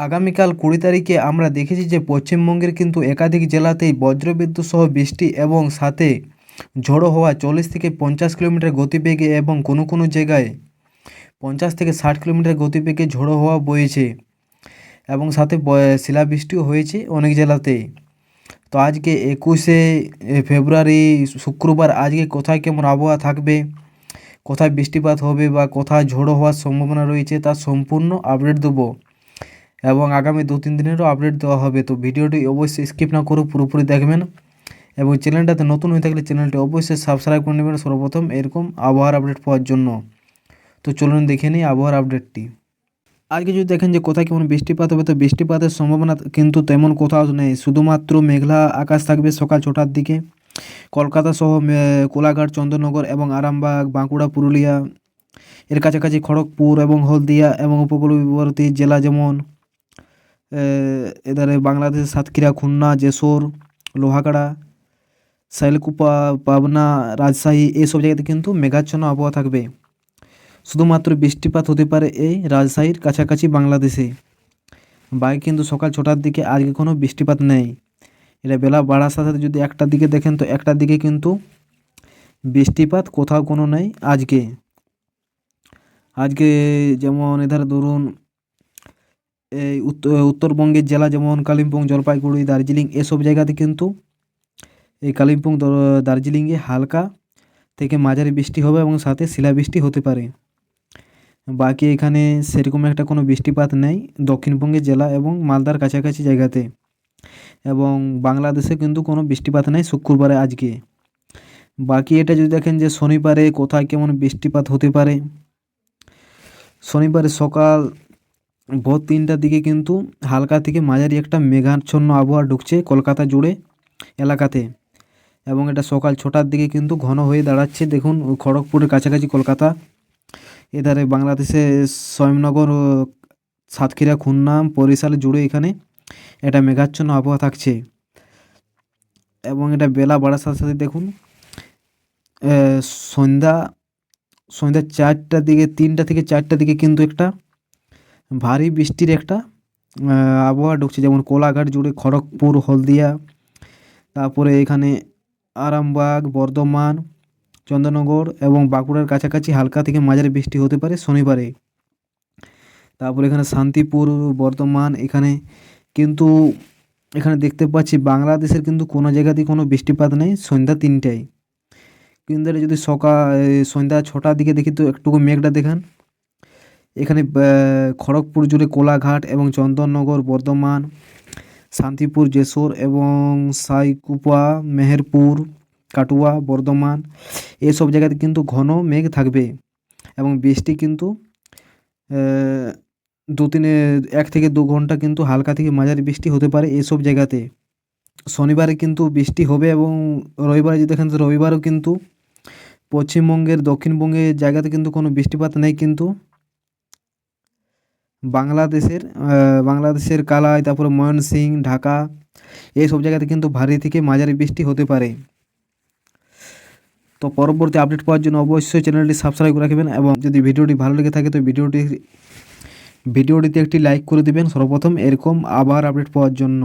আগামীকাল কুড়ি তারিখে আমরা দেখেছি যে পশ্চিমবঙ্গের কিন্তু একাধিক জেলাতেই বজ্রবিদ্যুৎ সহ বৃষ্টি এবং সাথে ঝড়ো হওয়া চল্লিশ থেকে পঞ্চাশ কিলোমিটার গতিবেগে এবং কোনো কোনো জায়গায় পঞ্চাশ থেকে ষাট কিলোমিটার গতিবেগে ঝড়ো হওয়া বয়েছে এবং সাথে শিলাবৃষ্টিও হয়েছে অনেক জেলাতেই তো আজকে একুশে ফেব্রুয়ারি শুক্রবার আজকে কোথায় কেমন আবহাওয়া থাকবে, কোথায় বৃষ্টিপাত হবে বা কোথায় ঝোড়ো হওয়ার সম্ভাবনা রয়েছে তার সম্পূর্ণ আপডেট দেবো। এবং আগামী দু তিন দিনেরও আপডেট দেওয়া হবে। তো ভিডিওটি অবশ্যই স্কিপ না করে পুরোপুরি দেখবেন এবং চ্যানেলটাতে নতুন হয়ে থাকলে চ্যানেলটি অবশ্যই সাবস্ক্রাইব করে নেবেন সর্বপ্রথম এরকম আবহাওয়ার আপডেট পাওয়ার জন্য। তো চলুন দেখে নিই আবহাওয়ার আপডেটটি আজকে যদি দেখেন যে কোথায় কেমন বৃষ্টিপাত হবে, তো বৃষ্টিপাতের সম্ভাবনা কিন্তু তেমন কোথাও নেই। শুধুমাত্র মেঘলা আকাশ থাকবে সকাল ছটার দিকে। কলকাতা সহ কোলাঘাট চন্দননগর এবং আরামবাগ, বাঁকুড়া, পুরুলিয়া, এর কাছাকাছি খড়গপুর এবং হলদিয়া এবং উপকূলবর্তী জেলা যেমন এধারে বাংলাদেশের সাতক্ষীরা, খুলনা, যশোর, লোহাগাড়া শাইলকুপা পাবনা, রাজশাহী এইসব জায়গাতে কিন্তু মেঘাচ্ছন্ন আবহাওয়া থাকবে। শুধুমাত্র বৃষ্টিপাত হতে পারে এই রাজশাহীর কাছাকাছি বাংলাদেশে। বাকি কিন্তু সকাল ছটার দিকে আজকে কোনো বৃষ্টিপাত নেই। এটা বেলা বাড়ার সাথে সাথে যদি একটার দিকে দেখেন তো একটার দিকে কিন্তু বৃষ্টিপাত কোথাও কোনো নেই আজকে। আজকে যেমন এধারে ধরুন এই উত্তর উত্তরবঙ্গের জেলা যেমন কালিম্পং, জলপাইগুড়ি, দার্জিলিং, এসব জায়গাতে কিন্তু এই কালিম্পং দার্জিলিংয়ে হালকা থেকে মাঝারি বৃষ্টি হবে এবং সাথে শিলাবৃষ্টি হতে পারে। বাকি এখানে সেরকম একটা কোনো বৃষ্টিপাত নেই দক্ষিণবঙ্গের জেলা এবং মালদার কাছাকাছি জায়গাতে। এবং বাংলাদেশে কিন্তু কোনো বৃষ্টিপাত নেই শুক্রবারে আজকে। বাকি এটা যদি দেখেন যে শনিবারে কোথায় কেমন বৃষ্টিপাত হতে পারে। শনিবারে সকাল ভোর তিনটার দিকে কিন্তু হালকা থেকে মাঝারি একটা মেঘাচ্ছন্ন আবহাওয়া ঢুকছে কলকাতা জুড়ে এলাকাতে। এবং এটা সকাল ছটার দিকে কিন্তু ঘন হয়ে দাঁড়াচ্ছে। দেখুন, খড়গপুরের কাছাকাছি কলকাতা, এধারে বাংলাদেশে স্বয়ংনগর ও সাতক্ষীরা, খুলনা, বরিশাল জুড়ে এখানে এটা মেঘাচ্ছন্ন আবহাওয়া থাকছে। এবং এটা বেলা বাড়ার সাথে সাথে দেখুন সন্ধ্যা সন্ধ্যা চারটার দিকে, তিনটা থেকে চারটার দিকে কিন্তু একটা ভারী বৃষ্টির একটা আবহাওয়া ঢুকছে, যেমন কোলাঘাট জুড়ে খড়গপুর, হলদিয়া, তারপরে এখানে আরামবাগ, বর্ধমান, চন্দ্রনগর এবং বাঁকুড়ার কাছাকাছি হালকা থেকে মাঝারি বৃষ্টি হতে পারে শনিবারে। তারপরে এখানে শান্তিপুর, বর্ধমান, এখানে কিন্তু, এখানে দেখতে পাচ্ছি বাংলাদেশের কিন্তু কোনো জায়গাতেই কোনো বৃষ্টিপাত নেই সন্ধ্যা তিনটায়। কিন্তু যদি সকাল সন্ধ্যা ছটার দিকে দেখি তো একটুকু মেঘটা দেখান। এখানে খড়গপুর জুড়ে কোলাঘাট এবং চন্দননগর, বর্ধমান, শান্তিপুর যশোর এবং সাইকুপা, মেহেরপুর, কাটুয়া, বর্ধমান, এসব জায়গাতে কিন্তু ঘন মেঘ থাকবে এবং বৃষ্টি কিন্তু দু তিনে, এক থেকে দু ঘণ্টা কিন্তু হালকা থেকে মাঝারি বৃষ্টি হতে পারে এসব জায়গাতে। শনিবারে কিন্তু বৃষ্টি হবে এবং রবিবারে যদি দেখেন, রবিবারও কিন্তু পশ্চিমবঙ্গের দক্ষিণবঙ্গের জায়গাতে কিন্তু কোনো বৃষ্টিপাত নেই কিন্তু। বাংলাদেশের বাংলাদেশের কালাই, তারপরে ময়নসিং ঢাকা, এই সব জায়গাতে কিন্তু ভারী থেকে মাঝারি বৃষ্টি হতে পারে। তো পরবর্তী আপডেট পাওয়ার জন্য অবশ্যই চ্যানেলটি সাবস্ক্রাইব করে রাখবেন এবং যদি ভিডিওটি ভালো লেগে থাকে, তো ভিডিওটি, ভিডিওটিতে একটি লাইক করে দেবেন। সর্বপ্রথম এরকম আবার আপডেট পাওয়ার জন্য।